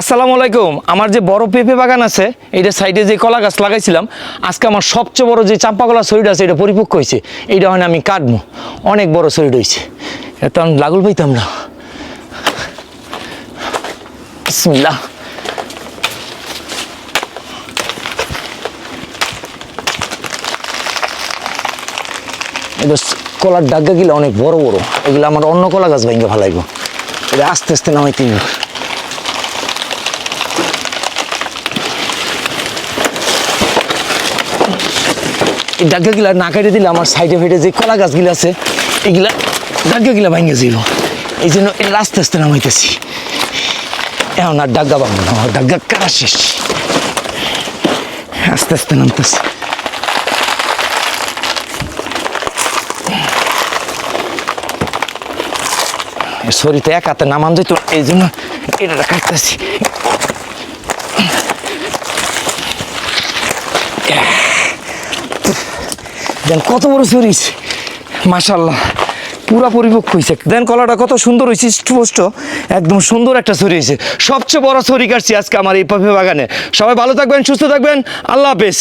আসসালামু আলাইকুম। আমার যে বড় পেঁপে বাগান আছে এইটা সাইডে যে কলা গাছ লাগাইছিলাম, আজকে আমার সবচেয়ে বড় যে চাম্পা কলা শরীর আছে, এটা পরিপক্ক হয়েছে। এইটা হয় আমি কাটবো। অনেক বড় শরীর হয়েছে। এটা আমি লাগুল পাইতাম না। বিসমিল্লাহ। এটা স- কলার ডাগ্গাগুলো অনেক বড় বড়, এগুলো আমার অন্য কলা গাছ ভেঙে ভালাইব এটা আস্তে আস্তে নামাইতে এই ডাগ্গাগুলা না কেটে দিলে আমার সাইডে ফেটে যে কলা গাছগুলো আছে, এগুলা ডাগ্গাগুলা ভেঙে যাইব। এই জন্য এটা আস্তে আস্তে নামাইতেছি। এখন আর ডাগ্গা ভাঙবো না, আমার ডাগ্গা কাটা শেষ। আস্তে আস্তে নামতেছি। শরীরতে এক হাতে নামান দিত, এই জন্য এটা কাটতেছি। দেন, কত বড় সরিষ মাশাল্লাহ পুরা পরিপক্ক হয়েছে দেন, কলাটা কত সুন্দর হয়েছে স্পষ্ট। একদম সুন্দর একটা ছড়ি হয়েছে সবচেয়ে বড় ছড়ি কাটছি আজকে আমার এই বাগানে। সবাই ভালো থাকবেন, সুস্থ থাকবেন। আল্লাহ হাফেজ।